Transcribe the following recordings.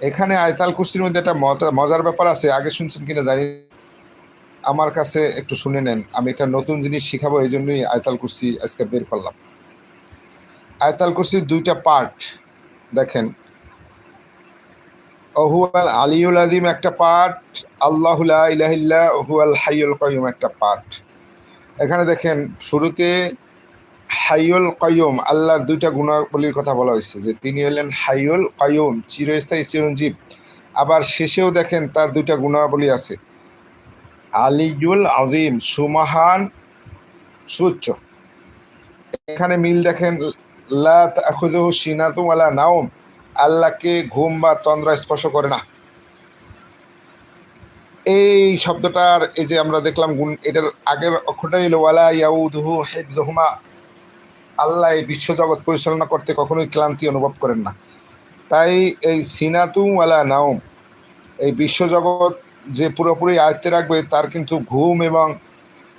এখানে আয়তাল কুস্তির মধ্যে একটা মজা- মজার ব্যাপার আছে, আগে শুনছেন কিনা জানি আমার কাছে একটু শুনে নেন, আমি একটা নতুন জিনিস শিখাবো, এই জন্যই আয়তাল কুস্তি আজকে বের করলাম। আয়তাল কুস্তির দুইটা পার্ট দেখেন। ওহুয়াল আলিউল আদিম একটা পার্ট আল্লাহুল্লাহ ইলাহিল্লা ওহুয়াল হাইয়ুল কয়ুম একটা পার্ট এখানে দেখেন, শুরুতে হাইয়ুল কয়ুম আল্লাহর দুইটা গুণাবলীর কথা বলা হয়েছে, যে তিনি হলেন হাইয়ুল কয়ুম চিরস্থায়ী, চিরঞ্জীব। আবার শেষেও দেখেন তার দুইটা গুণাবলী আছে। আলিজুল আজিম সুমাহান সুচ্চ এখানে মিল দেখেন, লা তাখুযুহু সিনাতুম ওয়ালা নাওম, আল্লাহকে ঘুম বা তন্দ্রা স্পর্শ করে না। এই শব্দটার, এই যে আমরা দেখলাম গুণ, এটার আগের অক্ষরটাই হলো ওয়ালা ইয়াউদুহু হিফযুহুমা। আল্লাহ এই বিশ্বজগৎ পরিচালনা করতে কখনোই ক্লান্তি অনুভব করেন না। তাই এই সিনাতুম ওয়ালা নাওম, এই বিশ্বজগৎ যে পুরোপুরি আয়ত্তে রাখবে তার কিন্তু ঘুম এবং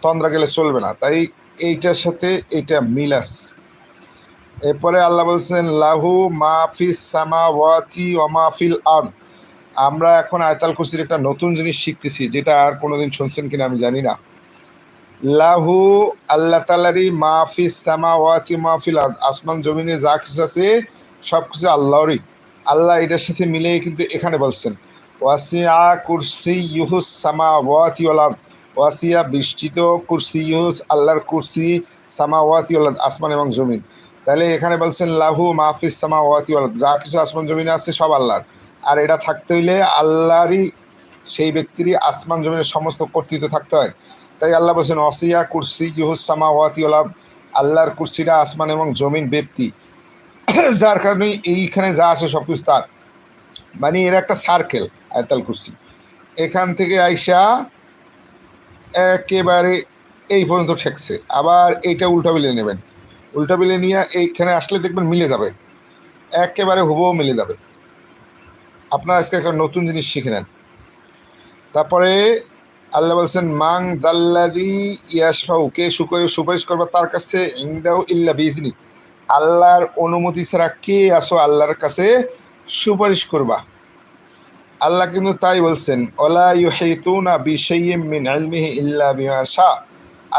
তন্দ্রা গেলে চলবে না। তাই এইটার সাথে এইটা মিলাস। এরপরে আল্লাহ বলছেন, লাহু মাহফিস সামা ওয়াতি ওমাফিল আর আমরা এখন আয়তাল কুরসির একটা নতুন জিনিস শিখতেছি, যেটা আর কোনোদিন শুনছেন কিনা আমি জানি না। লাহু আল্লাহ তালারি মাহফিস সামা ওয়াতি মাহফিল আসমান, জমিনে যা কিছু আছে সব কিছু আল্লাহরই। আল্লাহ এটার সাথে মিলে কিন্তু এখানে বলছেন, ওয়াসিয়া কুরসি ইউহুস সামা ওয়াতি ওলাদ ওয়াসিয়া বিস্তৃত কুরসি ইউহুস আল্লাহর কুরসি সামা ওয়াতি ওলাদ আসমান এবং জমিন। তাহলে এখানে বলছেন, লাহু মাহফিস সামা ওয়াতি ওলাদ যা কিছু আসমান, জমিনে আছে, সব আল্লাহর। আর এটা থাকতে হইলে আল্লাহরই, সেই ব্যক্তিরই আসমান, জমিনের সমস্ত কর্তৃত্ব থাকতে হয়। তাই আল্লাহ বলছেন, অসিয়া কুরসি ইউহুস সামা ওয়াতি ওলাদ আল্লাহর কুরসিরা আসমান এবং জমিন ব্যক্তি। যার কারণে এইখানে যা আছে সব কিছু তার। মানে এর একটা সার্কেল আয়তাল কুরসি। এখান থেকে আইসা একেবারে এই পর্যন্ত ঠেকছে। আবার এইটা উল্টা বিলে নেবেন। উল্টা বিলে নিয়ে এইখানে আসলে দেখবেন মিলে যাবে। একেবারে হুবও মিলে যাবে। আপনারা আজকে একটা নতুন জিনিস শিখে নেন। তারপরে আল্লাহ বলছেন মাং দাল্লাদি ইয়াসফাউ কে সুপারিশ সুপারিশ করবে তার কাছে ইন্দাউ ইল্লা বিজনি আল্লাহর অনুমতি ছাড়া কে আসো আল্লাহর কাছে সুপারিশ করবা। আল্লাহ কিন্তু তাই বলছেন, ওলা ইউহিতুনা বিশাইয়্যিম মিন ইলমিহি ইল্লা বিমা শা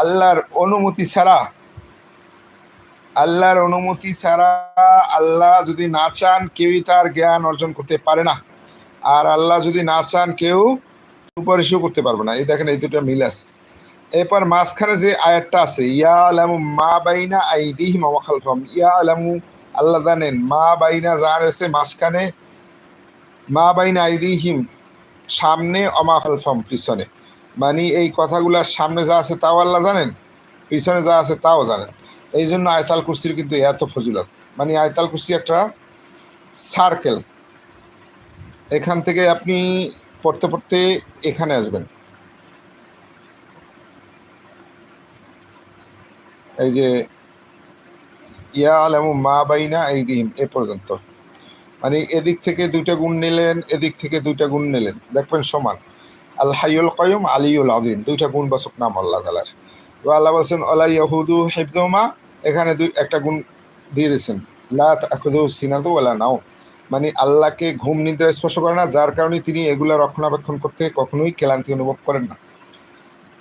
আল্লাহর অনুমতি ছাড়া, আল্লাহর অনুমতি ছাড়া আল্লাহ যদি না চান, কেউই তার জ্ঞান অর্জন করতে পারে না। আর আল্লাহ যদি না চান, কেউ সুপারিশও করতে পারবে না। এই দেখেন এই দুটো মিল আছে। এরপর মাঝখানে যে আয়াতটা আছে ইয়া আলামু মা বাইনা আইদিহিম ওয়া খালফাহুম। ইয়া আলামু আল্লাহ জানেন, মা বাইনা যা আছে মাঝখানে, মা বাইনা আইদিহিম সামনে অমা খালফাম পিছনে। মানে এই কথাগুলার সামনে যা আছে তাও আল্লাহ জানেন, পিছনে যা আছে তাও জানেন। এই জন্য আয়তাল কুস্তির কিন্তু এত ফজিলত। মানে আয়তাল কুস্তি একটা সার্কেল এখান থেকে আপনি পড়তে পড়তে এখানে আসবেন। এই যে, ইয়া আলামু মা বাইনা এই দিহিম এ পর্যন্ত। মানে এদিক থেকে দুইটা গুণ নিলেন, এদিক থেকে দুইটা গুণ নিলেন। দেখবেন সমান। আল হাইউল কয়ুম আলিউল আদিন দুইটা গুণ বাচক নাম আল্লাহ তালার আল্লাহ বলছেন আল্লাহ ইয়াহুদু হেবদমা এখানে দুই, একটা গুণ দিয়ে দিয়েছেন। লা তাখুদু সিনাদু ওয়ালা নাও মানে আল্লাহকে ঘুম, নিদ্রা স্পর্শ করে না, যার কারণে তিনি এগুলা রক্ষণাবেক্ষণ করতে কখনোই ক্লান্তি অনুভব করেন না।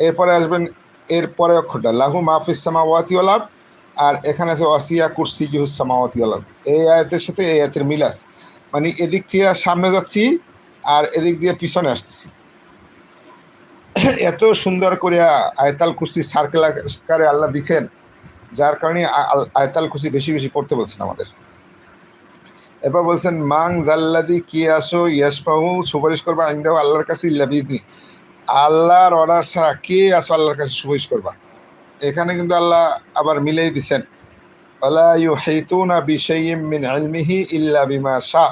এরপরে আসবেন, এরপরে অক্ষরটা, লাহু মাহফিস সামাওয়াতি ওয়ালাদ আর এখানে আছে ওয়াসিয়া কুরসি সামাওয়াতি ওয়ালাদ এই আয়াতের সাথে এই আয়াতের মিল আছে। মানে এদিক থেকে সামনে যাচ্ছি, আর এদিক দিয়ে পিছনে আসতেছি। এত সুন্দর করে আয়তাল কুরসি সার্কেল আকারে আল্লাহ দিচ্ছেন যার কারণে আয়তাল কুরসি বেশি বেশি পড়তে বলছেন আমাদের। এবার বলছেন, মাং জাল্লাদি কি আসো ইয়াসপাহু সুপারিশ করবা? আইন্দাও আল্লাহর কাছে ইল্লাবিদনি আল্লাহর অর্ডার ছাড়া কে আসো আল্লাহর কাছে সুপারিশ করবা? এখানে কিন্তু আল্লাহ আবার মিলেই দিছেন আল্লাহ ইউ হেতুনা বিশাইম মিন আলমিহি ইল্লা বিমা শাহ।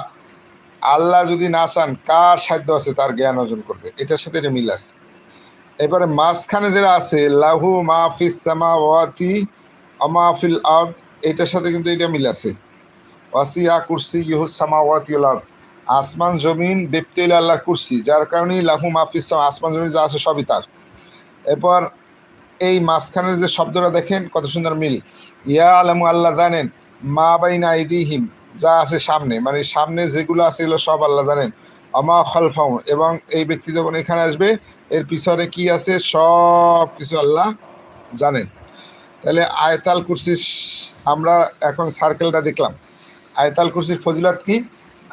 আল্লাহ যদি না চান, কার সাধ্য আছে তার জ্ঞান অর্জন করবে? এটার সাথে এটা মিল আছে। এবারে মাঝখানে যেটা আছে, লাহু মাহফিস সামা ওয়াতি আমাফিল আর্দ, এটার সাথে কিন্তু এটা মিল আছে। ওয়াসিয়া কুরসি ইহুস সামা ওয়াতি আসমান, জমিন ব্যক্তি হইলে আল্লাহর কুরসি, যার কারণে লাহু মাহফিস সামা, আসমান, জমিন যা আছে সবই তার। এরপর এই মাঝখানের যে শব্দটা দেখেন, কত সুন্দর মিল। ইয়া আলামু আল্লাহ জানেন, মা বাইনা আইদিহিম, যা আছে সামনে মানে সামনে যেগুলো আছে এগুলো সব আল্লাহ জানেন। আমা খলফাউ এবং এই ব্যক্তি যখন এখানে আসবে, এর পিছনে কি আছে? সব কিছু আল্লাহ জানেন। তাহলে আয়তাল কুরসির আমরা এখন সার্কেলটা দেখলাম। আয়তাল কুরসির ফজিলত কি?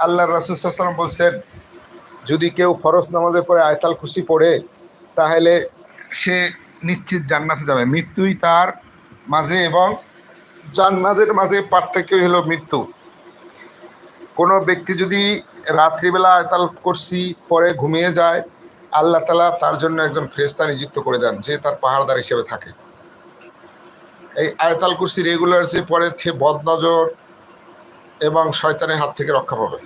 আল্লাহ রসুলাম বলছেন, যদি কেউ ফরজ নামাজের পরে আয়তাল কুরসি পড়ে, তাহলে সে নিশ্চিত জান্নাতে যাবে। মৃত্যুই তার মাঝে এবং জান্নাতের মাঝে পার্থক্যই হলো মৃত্যু। কোনো ব্যক্তি যদি রাত্রিবেলা আয়তাল কুরসি পরে ঘুমিয়ে যায়, আল্লাহ তালা তার জন্য একজন ফেরেস্তা নিযুক্ত করে দেন, যে তার পাহাড়দার হিসেবে থাকে। এই আয়তাল কুরসি রেগুলার যে পরে সে বদনজর এবং শয়তানের হাত থেকে রক্ষা পাবে।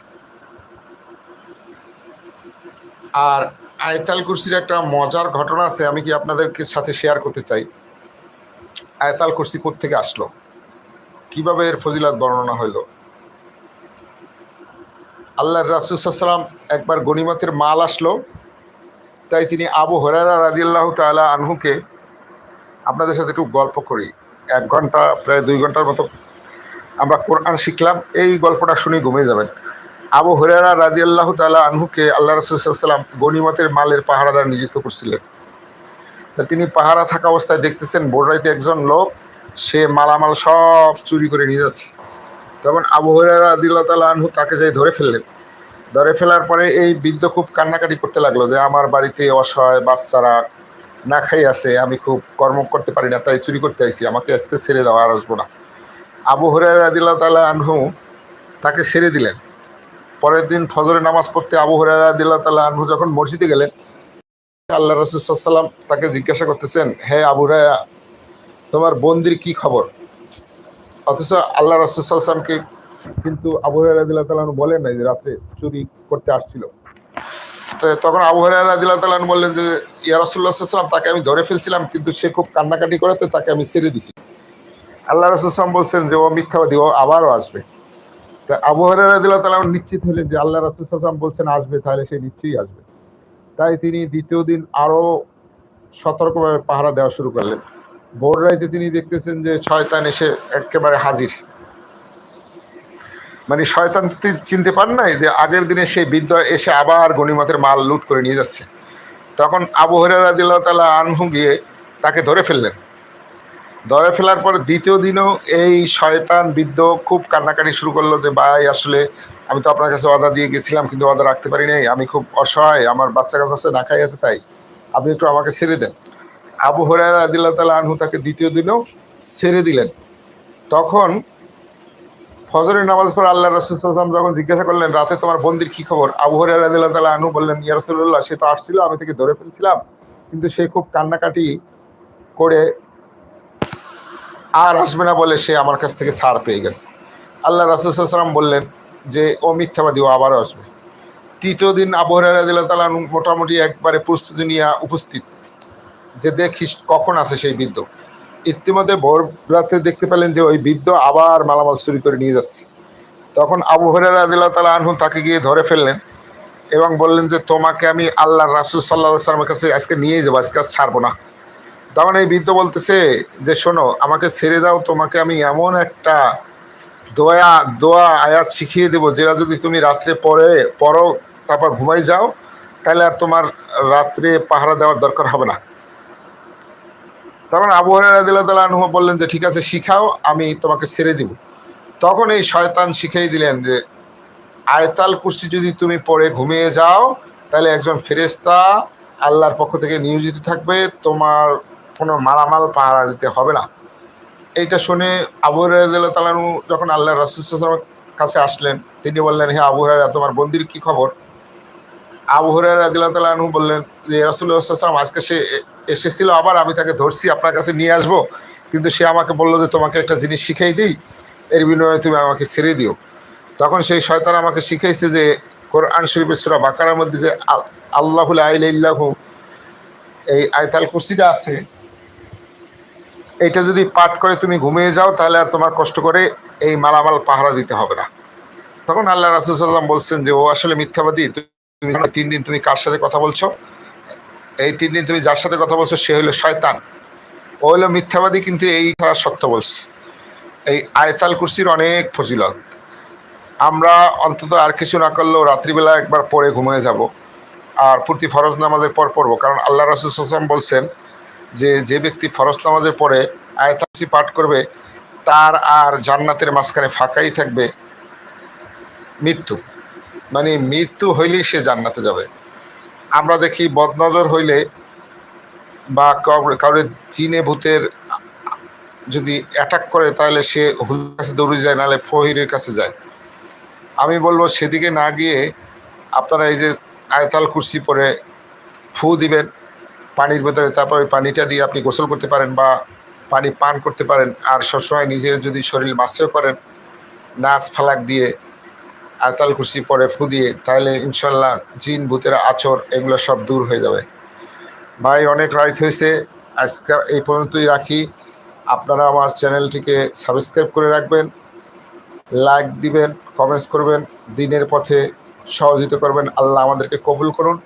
আর আয়তাল কুরসির একটা মজার ঘটনা আছে, আমি কি আপনাদেরকে সাথে শেয়ার করতে চাই? আয়তাল কুরসি থেকে আসলো? কীভাবে এর ফজিলত বর্ণনা হইল? আল্লাহ রাসুসাল্লাম একবার গনিমতের মাল আসলো, তাই তিনি আবু হরারা রাজিয়াল্লাহ তালা আনহুকে আপনাদের সাথে একটু গল্প করি। এক ঘণ্টা, প্রায় দুই ঘণ্টার মতো আমরা কোরআন শিখলাম, এই গল্পটা শুনে ঘুমিয়ে যাবেন। আবু হরারা রাজিয়াল্লাহ তালা আনহুকে আল্লাহ রসুলাম গনিমতের মালের পাহারাদার নিযুক্ত করছিলেন। তা তিনি পাহারা থাকা অবস্থায় দেখতেছেন বোর্ডাইতে একজন লোক, সে মালামাল সব চুরি করে নিয়ে যাচ্ছে। তখন আবু হরারা আদিল্লাহ তালা আনহু তাকে যাই ধরে ফেললেন। ধরে ফেলার পরে এই বৃদ্ধ খুব কান্নাকাটি করতে লাগল যে, আমার বাড়িতে অসহায় বাচ্চারা না খাই আছে আমি খুব কর্ম করতে পারি না, তাই চুরি করতে আইছি, আমাকে আজকে ছেড়ে দেওয়া আর আসব না। আবু হরাই আদিল্লাহ তালা আনহু তাকে ছেড়ে দিলেন। পরের দিন ফজরে নামাজ পড়তে আবু হরাই আদিল্লাহ তালা আনহু যখন মসজিদে গেলেন আল্লাহ রসুলাম তাকে জিজ্ঞাসা করতেছেন, হে আবু রায়া তোমার বন্দির কি খবর? অথচ আল্লাহ রসুলামকে কিন্তু আবু রাদিল্লাহ তালন বলেন নাই যে রাতে চুরি করতে আসছিল। তখন আবু রাদিল্লাহ তালন বললেন যে, ইয়া তাকে আমি ধরে ফেলছিলাম, কিন্তু সে খুব কান্নাকাটি করাতে তাকে আমি ছেড়ে দিছি। আল্লাহ রসুলাম বলছেন যে, ও মিথ্যাবাদী, ও আবারও আসবে। তা আবু রাদিল্লাহ তালন নিশ্চিত হলেন যে, আল্লাহ রসুলাম বলছেন, আসবে, তাহলে সে নিশ্চয়ই আসবে। তাই তিনি দ্বিতীয় দিন আরও সতর্কভাবে পাহারা দেওয়া শুরু করলেন। ভোর রাইতে তিনি দেখতেছেন যে, শয়তান এসে একেবারে হাজির। মানে শয়তান চিনতে পান নাই যে, আগের দিনে সেই বৃদ্ধ এসে আবার গণিমতের মাল লুট করে নিয়ে যাচ্ছে। তখন আবু হরাদিল্লাহ তালা আনহু গিয়ে তাকে ধরে ফেললেন। ধরে ফেলার পর দ্বিতীয় দিনও এই শয়তান বৃদ্ধ খুব কান্নাকাটি শুরু করল যে, ভাই, আসলে আমি তো আপনার কাছে অর্ডার দিয়ে গেছিলাম, কিন্তু অর্ডার রাখতে পারি নাই। আমি খুব অসহায়, আমার বাচ্চা কাছে আছে, না খাই আছে, তাই। আপনি একটু আমাকে ছেড়ে দেন। আবু হরাই আদিল্লা তালা আনহু তাকে দ্বিতীয় দিনও ছেড়ে দিলেন। তখন ফজরের নামাজ পর আল্লাহ রসুলাম যখন জিজ্ঞাসা করলেন, রাতে তোমার বন্দির কি খবর? আবু হরাই আদিল্লাহ তালা আনহু বললেন, ইয়া রসুল্লাহ সে তো আসছিল, আমি তাকে ধরে ফেলছিলাম। কিন্তু সে খুব কান্নাকাটি করে আর আসবে না বলে সে আমার কাছ থেকে ছাড় পেয়ে গেছে। আল্লাহ রসুলাম বললেন যে, ও মিথ্যাবাদী, ও আবারও আসবে। তৃতীয় দিন আবু হরাই আদিল্লাহ তালা মোটামুটি একবারে প্রস্তুতি নিয়ে উপস্থিত। যে দেখিস কখন আছে সেই বৃদ্ধ। ইতিমধ্যে ভোর রাতে দেখতে পেলেন যে ওই বৃদ্ধ আবার মালামাল চুরি করে নিয়ে যাচ্ছে। তখন আবু হরের আদিল্লাহ তালা আনহু তাকে গিয়ে ধরে ফেললেন এবং বললেন যে, তোমাকে আমি আল্লাহ রাসুল সাল্লাহ সাল্লামের কাছে আজকে নিয়ে যাব, আজকে আজ ছাড়বো না। তখন এই বৃদ্ধ বলতেছে যে, শোনো, আমাকে ছেড়ে দাও, তোমাকে আমি এমন একটা দোয়া দোয়া আয়াত শিখিয়ে দেবো, যেটা যদি তুমি রাত্রে পরে পরো তারপর ঘুমাই যাও, তাহলে আর তোমার রাত্রে পাহারা দেওয়ার দরকার হবে না। তখন আবু হরাদিল্লাহ বললেন যে, ঠিক আছে, শিখাও, আমি তোমাকে ছেড়ে দিব। তখন এই শয়তান শিখিয়ে দিলেন যে, আয়তাল কুর্সি যদি তুমি পরে ঘুমিয়ে যাও, তাহলে একজন ফেরেস্তা আল্লাহর পক্ষ থেকে নিয়োজিত থাকবে, তোমার কোনো মালামাল পাহারা দিতে হবে না। এইটা শুনে আবু রাদিল্লাহ তালানু যখন আল্লাহ রসুলের কাছে আসলেন, তিনি বললেন হ্যাঁ আবু হরাইরা তোমার বন্দির কি খবর? আবু হরাইরা তালানু বললেন, যে রসুল্লাহাম আজকে সে এসেছিল, আবার আমি তাকে ধরছি, আপনার কাছে নিয়ে আসব। কিন্তু সে আমাকে বলল যে, তোমাকে একটা জিনিস শিখাই দিই, এর বিনিময়ে তুমি আমাকে ছেড়ে দিও। তখন সেই শয়তান আমাকে শিখাইছে যে, কোরআন শরীফের সুরা বাকারার মধ্যে যে আল্লাহুল আইলাহু এই আয়তাল কুসিটা আছে এটা যদি পাঠ করে তুমি ঘুমিয়ে যাও, তাহলে আর তোমার কষ্ট করে এই মালামাল পাহারা দিতে হবে না। তখন আল্লাহ রাসুসাল্লাম বলছেন যে, ও আসলে মিথ্যাবাদী, তুমি তিন দিন তুমি কার সাথে কথা বলছো? এই তিন দিন তুমি যার সাথে কথা বলছো, সে হলো শয়তান। ও হলো মিথ্যাবাদী, কিন্তু এই খেলার সত্য বলছে। এই আয়তাল কুর্সির অনেক ফজিলত। আমরা অন্তত আর কিছু না করলেও রাত্রিবেলা একবার পরে ঘুমিয়ে যাব। আর প্রতি ফরজ নামাজের পর পড়ব, কারণ আল্লাহ রসুল বলছেন যে যে ব্যক্তি ফরজ নামাজের পরে আয়তাসি পাঠ করবে, তার আর জান্নাতের মাঝখানে ফাঁকাই থাকবে মৃত্যু। মানে মৃত্যু হইলেই সে জান্নাতে যাবে। আমরা দেখি বদনজর হইলে বা কাউরে চিনে ভূতের যদি অ্যাটাক করে, তাহলে সে হুজুরের কাছে দৌড়ে যায়, নাহলে ফহিরের কাছে যায়। আমি বলব সেদিকে না গিয়ে আপনারা এই যে আয়তাল কুর্সি পরে ফু দিবেন পানির ভেতরে তারপর ওই পানিটা দিয়ে আপনি গোসল করতে পারেন বা পানি পান করতে পারেন। আর সবসময় নিজের যদি শরীর মাসেও করেন, নাচ ফালাক দিয়ে আয়তাল কুর্সি পরে ফু দিয়ে, তাহলে ইনশাল্লাহ জিন, ভূতের আচর এগুলো সব দূর হয়ে যাবে। ভাই, অনেক রাইত হয়েছে। আজকে এই পর্যন্তই রাখি। আপনারা আমার চ্যানেলটিকে সাবস্ক্রাইব করে রাখবেন, লাইক দিবেন কমেন্টস করবেন, দিনের পথে সহযোগিতা করবেন। আল্লাহ আমাদেরকে কবুল করুন।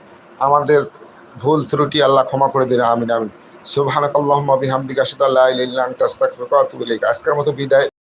আমাদের ভুল ত্রুটি আল্লাহ ক্ষমা করে দিন, আমিন আমিন। সুবহানাকাল্লাহুম্মা বিহামদিকা আশহাদু আল্লা ইলাহা ইল্লা আনতা, আস্তাগফিরুকা ওয়া আতুবু ইলাইক। আজকের মতো বিদায়।